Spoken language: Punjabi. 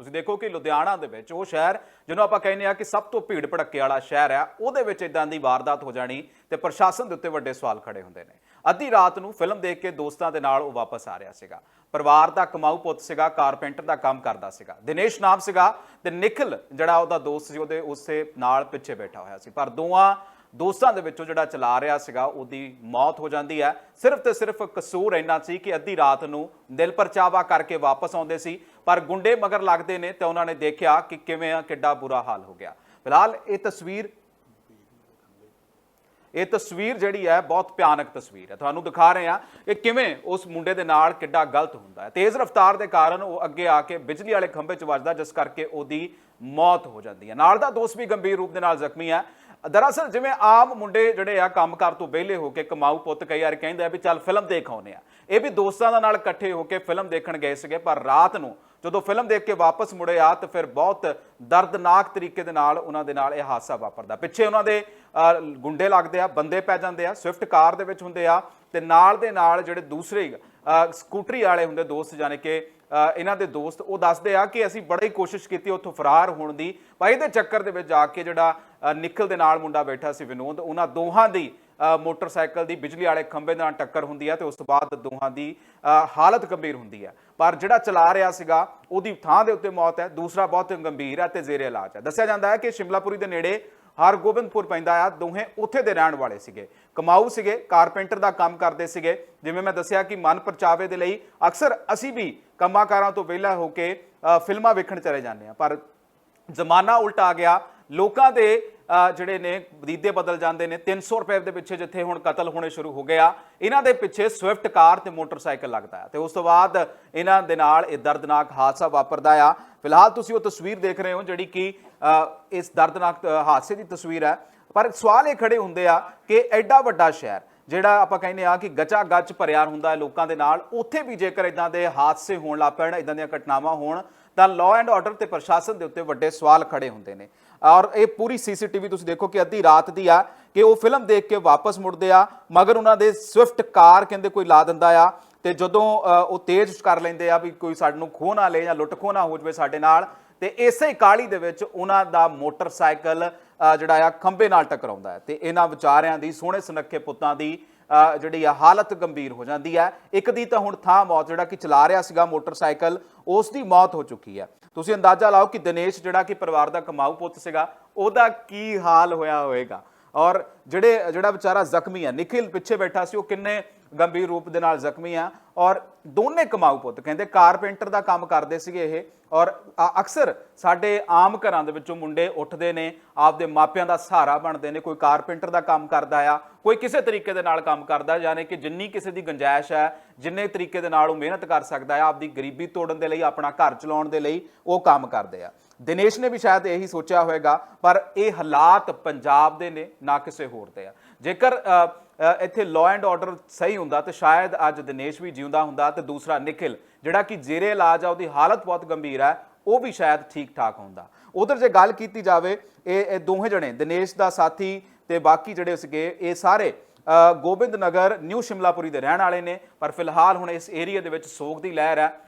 ਤੁਸੀਂ ਦੇਖੋ ਕਿ ਲੁਧਿਆਣਾ ਦੇ ਵਿੱਚ ਉਹ ਸ਼ਹਿਰ ਜਿਹਨੂੰ ਆਪਾਂ ਕਹਿੰਦੇ ਆ ਕਿ ਸਭ ਤੋਂ ਭੀੜ ਭੜੱਕੇ ਵਾਲਾ ਸ਼ਹਿਰ ਆ ਉਹਦੇ ਵਿੱਚ ਇਦਾਂ ਦੀ ਵਾਰਦਾਤ ਹੋ ਜਾਣੀ ਤੇ ਪ੍ਰਸ਼ਾਸਨ ਦੇ ਉੱਤੇ ਵੱਡੇ ਸਵਾਲ ਖੜੇ ਹੁੰਦੇ ਨੇ। ਅੱਧੀ ਰਾਤ ਨੂੰ ਫਿਲਮ ਦੇਖ ਕੇ ਦੋਸਤਾਂ ਦੇ ਨਾਲ ਉਹ ਵਾਪਸ ਆ ਰਿਹਾ ਸੀਗਾ। ਪਰਿਵਾਰ ਦਾ ਕਮਾਊ ਪੁੱਤ ਸੀਗਾ, ਕਾਰਪੈਂਟਰ ਦਾ ਕੰਮ ਕਰਦਾ ਸੀਗਾ। ਦਿਨੇਸ਼ ਨਾਮ ਸੀਗਾ ਤੇ ਨਿਖਿਲ ਜਿਹੜਾ ਉਹਦਾ ਦੋਸਤ ਸੀ, ਉਹਦੇ ਉਸੇ ਨਾਲ ਪਿੱਛੇ ਬੈਠਾ ਹੋਇਆ ਸੀ। ਪਰ ਦੋਵਾਂ ਦੋਸਤਾਂ ਦੇ ਵਿੱਚੋਂ ਜਿਹੜਾ ਚਲਾ ਰਿਹਾ ਸੀਗਾ, ਉਹਦੀ ਮੌਤ ਹੋ ਜਾਂਦੀ ਹੈ। ਸਿਰਫ ਤੇ ਸਿਰਫ ਕਸੂਰ ਇੰਨਾ ਸੀ ਕਿ ਅੱਧੀ ਰਾਤ ਨੂੰ ਦਿਲ ਪਰਚਾਵਾ ਕਰਕੇ ਵਾਪਸ ਆਉਂਦੇ ਸੀ, ਪਰ ਗੁੰਡੇ ਮਗਰ ਲੱਗਦੇ ਨੇ ਤੇ ਉਹਨਾਂ ਨੇ ਦੇਖਿਆ ਕਿ ਕਿਵੇਂ ਆ, ਕਿੱਡਾ ਬੁਰਾ ਹਾਲ ਹੋ ਗਿਆ। ਫਿਲਹਾਲ ਇਹ ਤਸਵੀਰ ਇਹ ਤਸਵੀਰ ਜਿਹੜੀ ਹੈ, ਬਹੁਤ ਭਿਆਨਕ ਤਸਵੀਰ ਹੈ। ਤੁਹਾਨੂੰ ਦਿਖਾ ਰਹੇ ਹਾਂ ਕਿ ਕਿਵੇਂ ਉਸ ਮੁੰਡੇ ਦੇ ਨਾਲ ਕਿੱਡਾ ਗਲਤ ਹੁੰਦਾ ਹੈ। ਤੇਜ਼ ਰਫ਼ਤਾਰ ਦੇ ਕਾਰਨ ਉਹ ਅੱਗੇ ਆ ਕੇ ਬਿਜਲੀ ਵਾਲੇ ਖੰਭੇ 'ਚ ਵੱਜਦਾ, ਜਿਸ ਕਰਕੇ ਉਹਦੀ ਮੌਤ ਹੋ ਜਾਂਦੀ ਹੈ। ਨਾਲ ਦਾ ਦੋਸਤ ਵੀ ਗੰਭੀਰ ਰੂਪ ਦੇ ਨਾਲ ਜ਼ਖਮੀ ਹੈ। ਦਰਅਸਲ ਜਿਵੇਂ ਆਮ ਮੁੰਡੇ ਜਿਹੜੇ ਆ ਕੰਮਕਾਰ ਤੋਂ ਵਿਹਲੇ ਹੋ ਕੇ ਕਮਾਊ ਪੁੱਤ ਕਈ ਵਾਰ ਕਹਿੰਦੇ ਆ ਵੀ ਚੱਲ ਫਿਲਮ ਦੇਖ ਆਉਨੇ ਆ ਇਹ ਵੀ ਦੋਸਤਾਂ ਦੇ ਨਾਲ ਇਕੱਠੇ ਹੋ ਕੇ ਫਿਲਮ ਦੇਖਣ ਗਏ ਸੀਗੇ, ਪਰ ਰਾਤ ਨੂੰ ਜਦੋਂ ਫਿਲਮ ਦੇਖ ਕੇ ਵਾਪਸ ਮੁੜੇ ਆ ਤਾਂ ਫਿਰ ਬਹੁਤ ਦਰਦਨਾਕ ਤਰੀਕੇ ਦੇ ਨਾਲ ਉਹਨਾਂ ਦੇ ਨਾਲ ਇਹ ਹਾਦਸਾ ਵਾਪਰਦਾ। ਪਿੱਛੇ ਉਹਨਾਂ ਦੇ ਗੁੰਡੇ ਲੱਗਦੇ ਆ, ਬੰਦੇ ਪੈ ਜਾਂਦੇ ਆ, ਸਵਿਫਟ ਕਾਰ ਦੇ ਵਿੱਚ ਹੁੰਦੇ ਆ ਤੇ ਨਾਲ ਦੇ ਨਾਲ ਜਿਹੜੇ ਦੂਸਰੇ ਸਕੂਟਰੀ ਵਾਲੇ ਹੁੰਦੇ ਦੋਸਤ ਜਾਣੇ ਕਿ ਇਹਨਾਂ ਦੇ ਦੋਸਤ ਉਹ ਦੱਸਦੇ ਆ ਕਿ ਅਸੀਂ ਬੜੀ ਕੋਸ਼ਿਸ਼ ਕੀਤੀ ਉੱਥੋਂ ਫਰਾਰ ਹੋਣ ਦੀ, ਪਰ ਇਹਦੇ ਚੱਕਰ ਦੇ ਵਿੱਚ ਜਾ ਕੇ ਜਿਹੜਾ ਨਿਖਲ ਦੇ ਨਾਲ ਮੁੰਡਾ ਬੈਠਾ ਸੀ ਵਿਨੋਦ। ਉਹਨਾਂ ਦੋਹਾਂ ਦੀ ਮੋਟਰਸਾਈਕਲ ਦੀ ਬਿਜਲੀ ਵਾਲੇ ਖੰਭੇ ਨਾਲ ਟੱਕਰ ਹੁੰਦੀ ਹੈ ਤੇ ਉਸ ਤੋਂ ਬਾਅਦ ਦੋਹਾਂ ਦੀ ਹਾਲਤ ਗੰਭੀਰ ਹੁੰਦੀ ਹੈ। ਪਰ ਜਿਹੜਾ ਚਲਾ ਰਿਹਾ ਸੀਗਾ, ਉਹਦੀ ਥਾਂ ਦੇ ਉੱਤੇ ਮੌਤ ਹੈ, ਦੂਸਰਾ ਬਹੁਤ ਗੰਭੀਰ ਹੈ ਤੇ ਜ਼ੇਰੇ ਇਲਾਜ ਹੈ। ਦੱਸਿਆ ਜਾਂਦਾ ਹੈ ਕਿ ਸ਼ਿਮਲਾਪੁਰੀ ਦੇ ਨੇੜੇ ਹਰਗੋਬਿੰਦਪੁਰ ਪੈਂਦਾ ਆ, ਦੋਹੇ ਉੱਥੇ ਦੇ ਰਹਿਣ ਵਾਲੇ ਸੀਗੇ। ਕਮਾਊ ਸੀਗੇ, ਕਾਰਪੈਂਟਰ ਦਾ ਕੰਮ ਕਰਦੇ ਸੀਗੇ। ਜਿਵੇਂ ਮੈਂ ਦੱਸਿਆ ਕਿ ਮਨ ਪਰਚਾਵੇ ਦੇ ਲਈ ਅਕਸਰ ਅਸੀਂ ਵੀ ਕੰਮਾਕਾਰਾਂ ਤੋਂ ਵਿਹਲਾ ਹੋ ਕੇ ਫਿਲਮਾਂ ਵੇਖਣ ਚਲੇ ਜਾਂਦੇ ਆ ਪਰ ਜ਼ਮਾਨਾ ਉਲਟਾ ਆ ਗਿਆ ਲੋਕਾਂ ਦੇ ਜਿਹੜੇ ਨੇ ਵਦੀਦੇ ਬਦਲ ਜਾਂਦੇ ਨੇ 300 ਰੁਪਏ ਦੇ ਪਿੱਛੇ ਜਿੱਥੇ ਹੁਣ ਕਤਲ ਹੋਣੇ ਸ਼ੁਰੂ ਹੋ ਗਏ ਆ, ਇਹਨਾਂ ਦੇ ਪਿੱਛੇ ਸਵਿਫਟ ਕਾਰ ਤੇ ਮੋਟਰਸਾਈਕਲ ਲੱਗਦਾ ਹੈ ਤੇ ਉਸ ਤੋਂ ਬਾਅਦ ਇਹਨਾਂ ਦੇ ਨਾਲ ਇਹ ਦਰਦਨਾਕ ਹਾਦਸਾ ਵਾਪਰਦਾ ਆ। ਫਿਲਹਾਲ ਤੁਸੀਂ ਉਹ ਤਸਵੀਰ ਦੇਖ ਰਹੇ ਹੋ, ਜਿਹੜੀ ਕਿ ਇਸ ਦਰਦਨਾਕ ਹਾਦਸੇ ਦੀ ਤਸਵੀਰ ਹੈ। ਪਰ ਸਵਾਲ ਇਹ ਖੜੇ ਹੁੰਦੇ ਆ ਕਿ ਐਡਾ ਵੱਡਾ ਸ਼ਹਿਰ, ਜਿਹੜਾ ਆਪਾਂ ਕਹਿੰਦੇ ਆ ਕਿ ਗਚਾ ਗੱਚ ਭਰਿਆ ਹੁੰਦਾ ਲੋਕਾਂ ਦੇ ਨਾਲ, ਉੱਥੇ ਵੀ ਜੇਕਰ ਇਦਾਂ ਦੇ ਹਾਦਸੇ ਹੋਣ ਲੱਗ ਪੈਣ ਇਦਾਂ ਦੀਆਂ ਘਟਨਾਵਾਂ ਹੋਣ, ਤਾਂ ਲਾਅ ਐਂਡ ਆਰਡਰ ਤੇ ਪ੍ਰਸ਼ਾਸਨ ਦੇ ਉੱਤੇ ਵੱਡੇ ਸਵਾਲ ਖੜੇ ਹੁੰਦੇ ਨੇ। ਔਰ ਇਹ ਪੂਰੀ ਸੀਸੀਟੀਵੀ ਤੁਸੀਂ ਦੇਖੋ ਕਿ ਅੱਧੀ ਰਾਤ ਦੀ ਆ ਕਿ ਉਹ ਫਿਲਮ ਦੇਖ ਕੇ ਵਾਪਸ ਮੁੜਦੇ ਆ, ਮਗਰ ਉਹਨਾਂ ਦੇ ਸਵਿਫਟ ਕਾਰ ਕਹਿੰਦੇ ਕੋਈ ਲਾ ਦਿੰਦਾ ਆ ਤੇ ਜਦੋਂ ਉਹ ਤੇਜ਼ ਕਰ ਲੈਂਦੇ ਆ ਵੀ ਕੋਈ ਸਾਨੂੰ ਖੋਹ ਨਾ ਲੈ ਜਾਂ ਲੁੱਟ ਖੋਹ ਨਾ ਹੋ ਜਵੇ ਸਾਡੇ ਨਾਲ, ਤੇ ਇਸੇ ਕਾਲੀ ਦੇ ਵਿੱਚ ਉਹਨਾਂ ਦਾ ਮੋਟਰਸਾਈਕਲ ਜਿਹੜਾ ਆ, ਖੰਭੇ ਨਾਲ ਟਕਰਾਉਂਦਾ ਹੈ। ਤੇ ਇਹਨਾਂ ਵਿਚਾਰਿਆਂ ਦੀ, ਸੋਹਣੇ ਸੁਨੱਖੇ ਪੁੱਤਾਂ ਦੀ ਜਿਹੜੀ ਆ ਹਾਲਤ ਗੰਭੀਰ ਹੋ ਜਾਂਦੀ ਹੈ। ਇੱਕ ਦੀ ਤਾਂ ਹੁਣ ਥਾਂ ਮੌਤ, ਜਿਹੜਾ ਕਿ ਚਲਾ ਰਿਹਾ ਸੀਗਾ ਮੋਟਰਸਾਈਕਲ, ਉਸ ਦੀ ਮੌਤ ਹੋ ਚੁੱਕੀ ਹੈ। ਤੁਸੀਂ ਅੰਦਾਜ਼ਾ ਲਾਓ ਕਿ ਦਿਨੇਸ਼ ਜਿਹੜਾ ਕਿ ਪਰਿਵਾਰ ਦਾ ਕਮਾਊ ਪੁੱਤ ਸੀਗਾ, ਉਹਦਾ ਕੀ ਹਾਲ ਹੋਇਆ ਹੋਵੇਗਾ? ਔਰ ਜਿਹੜੇ, ਜਿਹੜਾ ਵਿਚਾਰਾ ਜ਼ਖਮੀ ਹੈ ਨਿਖਿਲ ਪਿੱਛੇ ਬੈਠਾ ਸੀ, ਉਹ ਕਿੰਨੇ ਗੰਭੀਰ ਰੂਪ ਦੇ ਨਾਲ ਜ਼ਖਮੀ ਆ, ਔਰ ਦੋਨੇ ਕਮਾਊ ਪੁੱਤ, ਕਹਿੰਦੇ ਕਾਰਪੈਂਟਰ ਦਾ ਕੰਮ ਕਰਦੇ ਸੀਗੇ ਇਹ, ਔਰ ਅ- ਅਕਸਰ ਸਾਡੇ ਆਮ ਘਰਾਂ ਦੇ ਵਿੱਚੋਂ ਮੁੰਡੇ ਉੱਠਦੇ ਨੇ, ਆਪਦੇ ਮਾਪਿਆਂ ਦਾ ਸਹਾਰਾ ਬਣਦੇ ਨੇ, ਕੋਈ ਕਾਰਪੈਂਟਰ ਦਾ ਕੰਮ ਕਰਦਾ ਆ, ਕੋਈ ਕਿਸੇ ਤਰੀਕੇ ਦੇ ਨਾਲ ਕੰਮ ਕਰਦਾ, ਯਾਨੀ ਕਿ ਜਿੰਨੀ ਕਿਸੇ ਦੀ ਗੁੰਜਾਇਸ਼ ਹੈ, ਜਿੰਨੇ ਤਰੀਕੇ ਦੇ ਨਾਲ ਉਹ ਮਿਹਨਤ ਕਰ ਸਕਦਾ ਆ, ਆਪਦੀ ਗਰੀਬੀ ਤੋੜਨ ਦੇ ਲਈ, ਆਪਣਾ ਘਰ ਚਲਾਉਣ ਦੇ ਲਈ ਉਹ ਕੰਮ ਕਰਦੇ ਆ। ਦਿਨੇਸ਼ ਨੇ ਵੀ ਸ਼ਾਇਦ ਇਹੀ ਸੋਚਿਆ ਹੋਵੇਗਾ, ਪਰ ਇਹ ਹਾਲਾਤ ਪੰਜਾਬ ਦੇ ਨੇ, ਨਾ ਕਿਸੇ ਹੋਰ ਦੇ ਆ। ਜੇਕਰ ਇੱਥੇ ਲਾਅ ਐਂਡ ਆਰਡਰ ਸਹੀ ਹੁੰਦਾ ਤੇ ਸ਼ਾਇਦ ਅੱਜ ਦਿਨੇਸ਼ ਵੀ ਜਿਉਂਦਾ ਹੁੰਦਾ ਤੇ ਦੂਸਰਾ ਨਿਖਿਲ ਜਿਹੜਾ ਕਿ ਜ਼ੇਰੇ ਇਲਾਜ ਆ, ਉਹਦੀ ਹਾਲਤ ਬਹੁਤ ਗੰਭੀਰ ਹੈ, ਉਹ ਵੀ ਸ਼ਾਇਦ ਠੀਕ ਠਾਕ ਹੁੰਦਾ। ਉਧਰ ਜੇ ਗੱਲ ਕੀਤੀ ਜਾਵੇ, ਇਹ ਇਹ ਦੋਹੇ ਜਣੇ, ਦਿਨੇਸ਼ ਦਾ ਸਾਥੀ ਤੇ ਬਾਕੀ ਜਿਹੜੇ ਸੀਗੇ, ਇਹ ਸਾਰੇ ਗੋਬਿੰਦ ਨਗਰ, ਨਿਊ ਸ਼ਿਮਲਾਪੁਰੀ ਦੇ ਰਹਿਣ ਵਾਲੇ ਨੇ, ਪਰ ਫਿਲਹਾਲ ਹੁਣ ਇਸ ਏਰੀਆ ਦੇ ਵਿੱਚ ਸੋਗ ਦੀ ਲਹਿਰ ਹੈ।